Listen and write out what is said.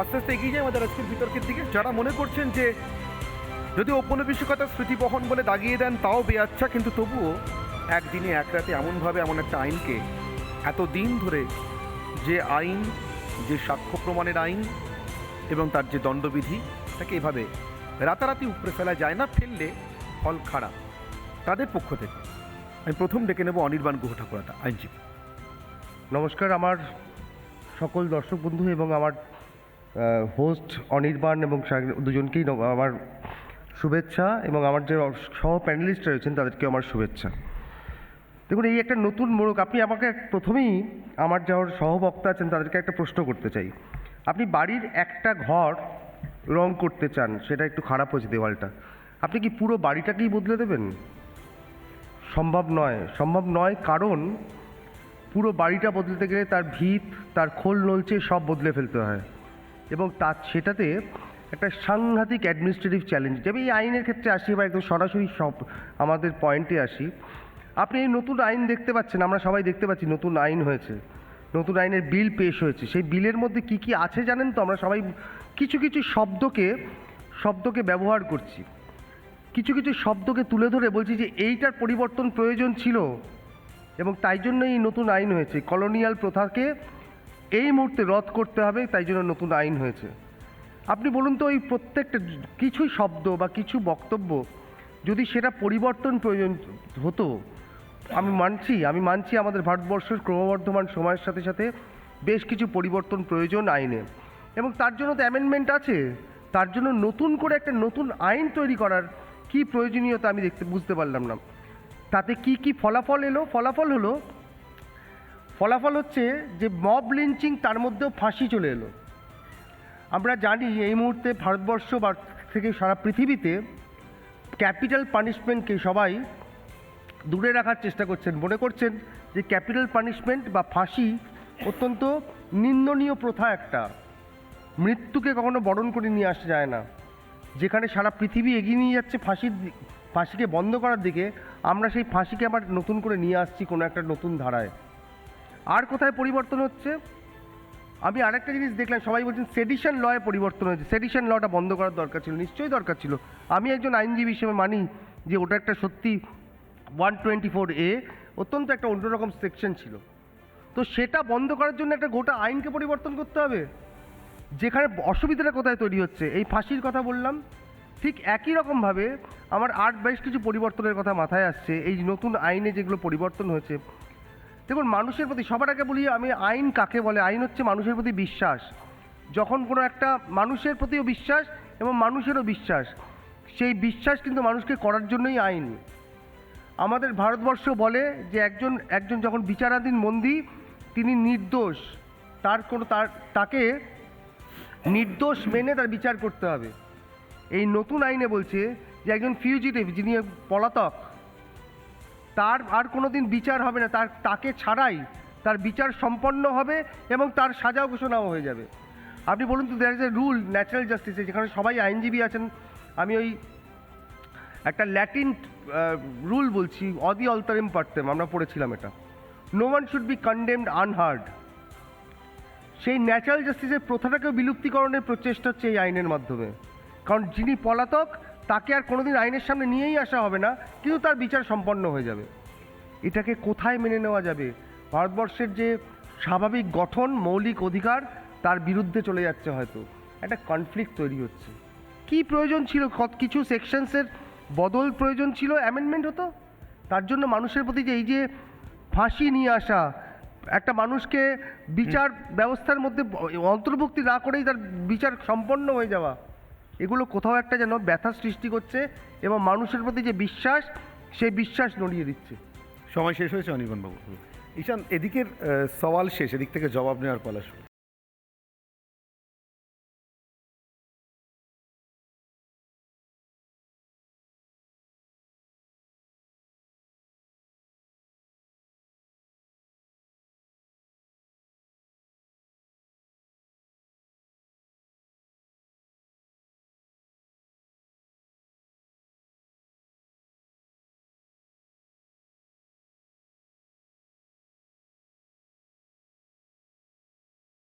আস্তে আস্তে এগিয়ে যায় আমাদের আজকের বিতর্কের দিকে। যারা মনে করছেন যে যদি ঔপনিবেশিকতার স্মৃতিবহন বলে দাগিয়ে দেন, তাও বেয়াচ্ছা কিন্তু তবুও একদিনে এক রাতে এমনভাবে এমন একটা আইনকে এত দিন ধরে যে আইন, যে সাক্ষ্য প্রমাণের আইন এবং তার যে দণ্ডবিধি, তাকে এভাবে রাতারাতি উপরে ফেলা যায় না, ফেললে ফল খারাপ তাদের পক্ষ থেকে। আমি প্রথম ডেকে নেব অনির্বাণ গুহ ঠাকুরাতা আইনজীবী। নমস্কার, আমার সকল দর্শক বন্ধু এবং আমার হোস্ট অনির্বাণ এবং দুজনকেই আমার শুভেচ্ছা এবং আমার যে সহ প্যানেলিস্ট রয়েছেন তাদেরকেও আমার শুভেচ্ছা। দেখুন, এই একটা নতুন মোড়ক, আপনি আমাকে প্রথমেই আমার যাওয়ার সহবক্তা আছেন তাদেরকে একটা প্রশ্ন করতে চাই। আপনি বাড়ির একটা ঘর রং করতে চান, সেটা একটু খারাপ হয়েছে দেওয়ালটা। আপনি কি পুরো বাড়িটাকেই বদলে দেবেন? সম্ভব নয়। সম্ভব নয় কারণ পুরো বাড়িটা বদলাতে গেলে তার ভিত, তার খোল নলচে সব বদলে ফেলতে হয়। এবং তার সেটাতে একটা সাংঘাতিক অ্যাডমিনিস্ট্রেটিভ চ্যালেঞ্জ যেমন এই আইনের ক্ষেত্রে আসি বা একদম সরাসরি সব আমাদের পয়েন্টে আসি, আপনি এই নতুন আইন দেখতে পাচ্ছেন, আমরা সবাই দেখতে পাচ্ছি নতুন আইন হয়েছে, নতুন আইনের বিল পেশ হয়েছে, সেই বিলের মধ্যে কি কি আছে জানেন তো? আমরা সবাই কিছু কিছু শব্দকে শব্দকে ব্যবহার করছি। কিছু কিছু শব্দকে তুলে ধরে বলছি যে এইটার পরিবর্তন প্রয়োজন ছিল এবং তাই জন্য এই নতুন আইন হয়েছে। কলোনিয়াল প্রথাকে এই মুহূর্তে রদ করতে হবে, তাই জন্য নতুন আইন হয়েছে। আপনি বলুন তো ওই প্রত্যেকটা কিছু শব্দ বা কিছু বক্তব্য যদি সেটা পরিবর্তন প্রয়োজন হতো, আমি মানছি আমি মানছি আমাদের ভারতবর্ষের ক্রমবর্ধমান সময়ের সাথে সাথে বেশ কিছু পরিবর্তন প্রয়োজন আইনে। এবং তার জন্য তো অ্যামেন্ডমেন্ট আছে, তার জন্য নতুন করে একটা নতুন আইন তৈরি করার কি প্রয়োজনীয়তা আমি দেখতে, বুঝতে পারলাম না। তাতে কি কি ফলাফল এলো? ফলাফল হলো ফলাফল হচ্ছে যে মব লিঞ্চিং তার মধ্যেও ফাঁসি চলে এলো। আমরা জানি এই মুহূর্তে ভারতবর্ষ বা থেকে সারা পৃথিবীতে ক্যাপিটাল পানিশমেন্টকে সবাই দূরে রাখার চেষ্টা করছেন। মনে করছেন যে ক্যাপিটাল পানিশমেন্ট বা ফাঁসি অত্যন্ত নিন্দনীয় প্রথা একটা। মৃত্যুকে কখনো বরণ করে নিয়ে আসা যায় না। যেখানে সারা পৃথিবী এগিয়ে নিয়ে যাচ্ছে ফাঁসির ফাঁসিকে বন্ধ করার দিকে, আমরা সেই ফাঁসিকে আবার নতুন করে নিয়ে আসছি কোনো একটা নতুন ধারায়। আর কোথায় পরিবর্তন হচ্ছে? আমি আরেকটা জিনিস দেখলাম, সবাই বলছেন সেডিশন লয়ে পরিবর্তন হয়েছে। সেডিশন লটা বন্ধ করার দরকার ছিল, নিশ্চয়ই দরকার ছিল। আমি একজন আইনজীবী হিসেবে মানি যে ওটা একটা সত্যি ওয়ান টোয়েন্টি ফোর এ অত্যন্ত একটা অন্যরকম সেকশন ছিল। তো সেটা বন্ধ করার জন্য একটা গোটা আইনকে পরিবর্তন করতে হবে। যেখানে অসুবিধাটা কোথায় তৈরি হচ্ছে, এই ফাঁসির কথা বললাম। ঠিক একই রকমভাবে আমার আর বেশ কিছু পরিবর্তনের কথা মাথায় আসছে। এই নতুন আইনে যেগুলো পরিবর্তন হয়েছে দেখুন, মানুষের প্রতি সবার আগে বলি আমি, আইন কাকে বলে? আইন হচ্ছে মানুষের প্রতি বিশ্বাস। যখন কোনো একটা মানুষের প্রতিও বিশ্বাস এবং মানুষেরও বিশ্বাস, সেই বিশ্বাস কিন্তু মানুষকে করার জন্যই আইন। আমাদের ভারতবর্ষ বলে যে একজন একজন যখন বিচারাধীন বন্দী, তিনি নির্দোষ। তার কোনো, তার, তাকে নির্দোষ মেনে তার বিচার করতে হবে। এই নতুন আইনে বলছে যে একজন ফিউজিটিভ যিনি পলাতক তার আর কোনো দিন বিচার হবে না। তার, তাকে ছাড়াই তার বিচার সম্পন্ন হবে এবং তার সাজাও ঘোষণাও হয়ে যাবে। আপনি বলুন তো there is a rule natural জাস্টিসে যেখানে সবাই আইনজীবী আছেন। আমি ওই একটা ল্যাটিন রুল বলছি, অদি অল্টারিম পারতেম আমরা পড়েছিলাম এটা। No one should be condemned unheard সেই ন্যাচারাল জাস্টিসের প্রথাটাকেও বিলুপ্তিকরণের প্রচেষ্টা হচ্ছে এই আইনের মাধ্যমে। কারণ যিনি পলাতক তাকে আর কোনোদিন আইনের সামনে নিয়েই আসা হবে না কিন্তু তার বিচার সম্পন্ন হয়ে যাবে। এটাকে কোথায় মেনে নেওয়া যাবে? ভারতবর্ষের যে স্বাভাবিক গঠন মৌলিক অধিকার তার বিরুদ্ধে চলে যাচ্ছে হয়তো। একটা কনফ্লিক্ট তৈরি হচ্ছে। কি প্রয়োজন ছিল? কত কিছু সেকশনসের বদল প্রয়োজন ছিল? অ্যামেন্ডমেন্ট হতো? তার জন্য মানুষের প্রতি যে এই যে ফাঁসি নিয়ে আসা একটা মানুষকে বিচার ব্যবস্থার মধ্যে অন্তর্ভুক্তি না করেই তার বিচার সম্পন্ন হয়ে যাওয়া। এগুলো কোথাও একটা যেন ব্যথা সৃষ্টি করছে এবং মানুষের প্রতি যে বিশ্বাস, সেই বিশ্বাস নড়িয়ে দিচ্ছে। সময় শেষ হয়েছে অনির্বাণবাবু ঈশান, এদিকের সওয়াল শেষ, এদিক থেকে জবাব নেওয়ার পালা শুরু